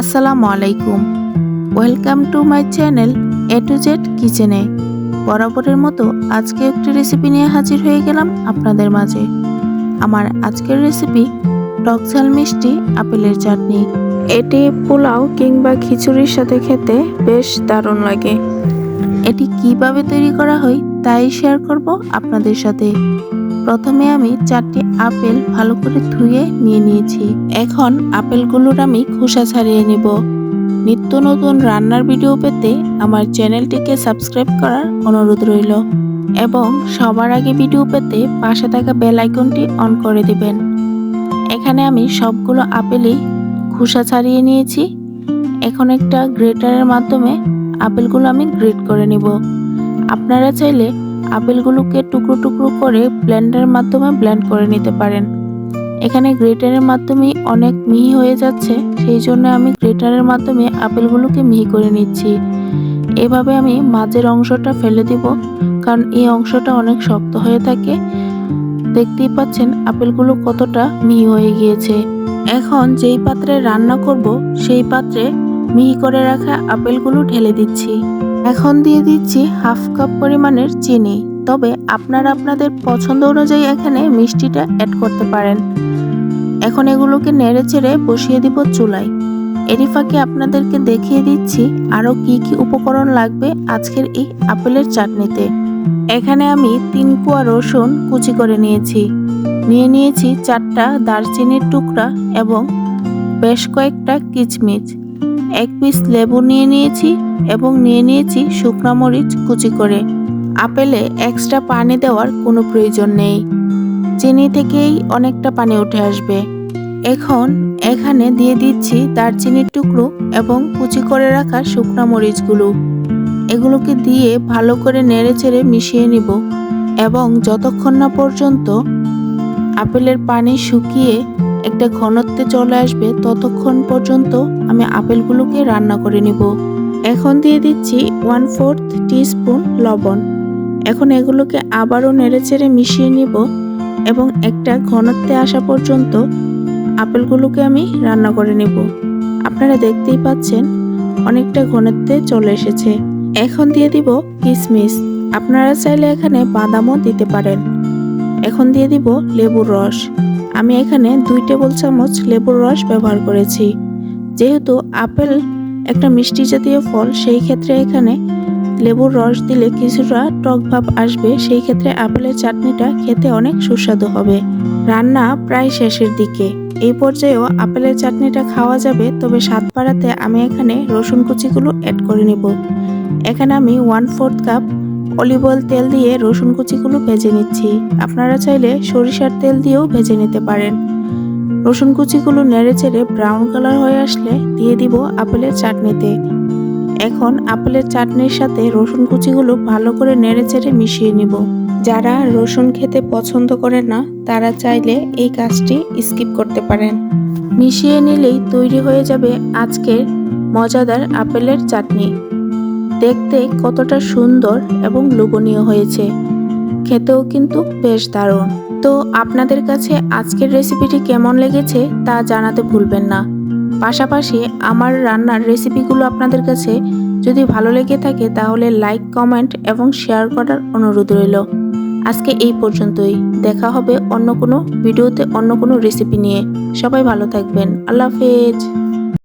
আসসালামু আলাইকুম welcome to my channel A to Z কিচেনে। বরাবরের মতো আজকে একটি রেসিপি নিয়ে হাজির হয়ে গেলাম আপনাদের মাঝে। আমার আজকের রেসিপি টক ঝাল মিষ্টি আপেলের চাটনি। এটি পোলাও কিংবা খিচুড়ির সাথে খেতে বেশ দারুণ লাগে। এটি কীভাবে তৈরি করা হয় তাই শেয়ার করব আপনাদের সাথে। প্রথমে আমি চারটি আপেল ভালো করে ধুয়ে নিয়ে নিয়েছি। এখন আপেলগুলোর আমি খোসা ছাড়িয়ে নিব। নিত্য নতুন রান্নার ভিডিও পেতে আমার চ্যানেলটিকে সাবস্ক্রাইব করার অনুরোধ রইল এবং সবার আগে ভিডিও পেতে পাশে থাকা বেল আইকনটি অন করে দিবেন। এখানে আমি সবগুলো আপেলই খোসা ছাড়িয়ে নিয়েছি। এখন একটা গ্রেটারের মাধ্যমে আপেলগুলো আমি গ্রেট করে নিব। আপনারা চাইলে আপেলগুলোকে টুকরো টুকরো করে ব্লেন্ডারের মাধ্যমে ব্লেন্ড করে নিতে পারেন। এখানে গ্রেটারের মাধ্যমে অনেক মিহি হয়ে যাচ্ছে, সেই জন্য আমি গ্রেটারের মাধ্যমে আপেলগুলোকে মিহি করে নিচ্ছি। এভাবে আমি মাঝের অংশটা ফেলে দিব, কারণ এই অংশটা অনেক শক্ত হয়ে থাকে। দেখতেই পাচ্ছেন আপেলগুলো কতটা মিহি হয়ে গিয়েছে। এখন যেই পাত্রে রান্না করব, সেই পাত্রে মিহি করে রাখা আপেলগুলো ঢেলে দিচ্ছি। এখন দিয়ে দিচ্ছি হাফ কাপ পরিমাণের চিনি। তবে আপনারা আপনাদের পছন্দ অনুযায়ী এখানে মিষ্টিটা অ্যাড করতে পারেন। এখন এগুলোকে নেড়ে চেড়ে বসিয়ে দিব চুলায়। এরই ফাঁকে আপনাদেরকে দেখিয়ে দিচ্ছি আরও কি কি উপকরণ লাগবে আজকের এই আপেলের চাটনিতে। এখানে আমি তিন কুয়া রসুন কুচি করে নিয়েছি। নিয়ে নিয়েছি চারটা দারচিনির টুকরা এবং বেশ কয়েকটা কিচমিচ। এক পিস লেবু নিয়ে নিয়েছি এবং নিয়ে নিয়েছি শুকনো মরিচ কুচি করে। আপেলে এক্সট্রা পানি দেওয়ার কোনো প্রয়োজন নেই। চিনি থেকেই অনেকটা পানি উঠে আসবে। এখন এখানে দিয়ে দিচ্ছি দারচিনির টুকরো এবং কুচি করে রাখা শুকনো মরিচগুলো। এগুলোকে দিয়ে ভালো করে নেড়ে চেড়ে মিশিয়ে নিব এবং যতক্ষণ না পর্যন্ত আপেলের পানি শুকিয়ে একটা ঘনত্বে চলে আসবে, ততক্ষণ পর্যন্ত আমি আপেলগুলোকে রান্না করে নিব। এখন দিয়ে দিচ্ছি ওয়ান ফোর্থ টিস্পুন লবণ। এখন এগুলোকে আবারও নেড়েচেড়ে মিশিয়ে নিব এবং একটা ঘনত্বে আসা পর্যন্ত আপেলগুলোকে আমি রান্না করে নেব। আপনারা দেখতেই পাচ্ছেন, অনেকটা ঘনত্বে চলে এসেছে। এখন দিয়ে দিব কিশমিশ আপনারা চাইলে এখানে বাদামও দিতে পারেন। এখন দিয়ে দিব লেবুর রস। আমি এখানে দুই টেবিল চামচ লেবুর রস ব্যবহার করেছি। যেহেতু আপেল একটা মিষ্টি জাতীয় ফল, সেই ক্ষেত্রে এখানে লেবুর রস দিলে কিছুটা টক ভাব আসবে। সেই ক্ষেত্রে আপেলের চাটনিটা খেতে অনেক সুস্বাদু হবে। রান্না প্রায় শেষের দিকে। এই পর্যায়েও আপেলের চাটনিটা খাওয়া যাবে, তবে স্বাদ বাড়াতে আমি এখানে রসুন কুচিগুলো অ্যাড করে নেব। এখানে আমি one fourth cup olive oil তেল দিয়ে রসুন কুচিগুলো ভেজে নিচ্ছি। আপনারা চাইলে সরিষার তেল দিয়েও ভেজে নিতে পারেন। রসুন কুচিগুলো নেড়ে চেড়ে ব্রাউন কালার হয়ে আসলে দিয়ে দিব আপেলের চাটনিতে। এখন আপেলের চাটনির সাথে রসুন কুচিগুলো ভালো করে নেড়ে চেড়ে মিশিয়ে নিব। যারা রসুন খেতে পছন্দ করে না, তারা চাইলে এই কাজটি স্কিপ করতে পারেন। মিশিয়ে নিলেই তৈরি হয়ে যাবে আজকের মজাদার আপেলের চাটনি। দেখতে কতটা সুন্দর এবং লোভনীয় হয়েছে। খেতেও কিন্তু বেশ দারুণ। তো আপনাদের কাছে আজকের রেসিপিটি কেমন লেগেছে তা জানাতে ভুলবেন না। পাশাপাশি আমার রান্নার রেসিপিগুলো আপনাদের কাছে যদি ভালো লেগে থাকে তাহলে লাইক কমেন্ট এবং শেয়ার করার অনুরোধ রইল। আজকে এই পর্যন্তই। দেখা হবে অন্য কোনো ভিডিওতে অন্য কোনো রেসিপি নিয়ে। সবাই ভালো থাকবেন। আল্লাহ হাফেজ।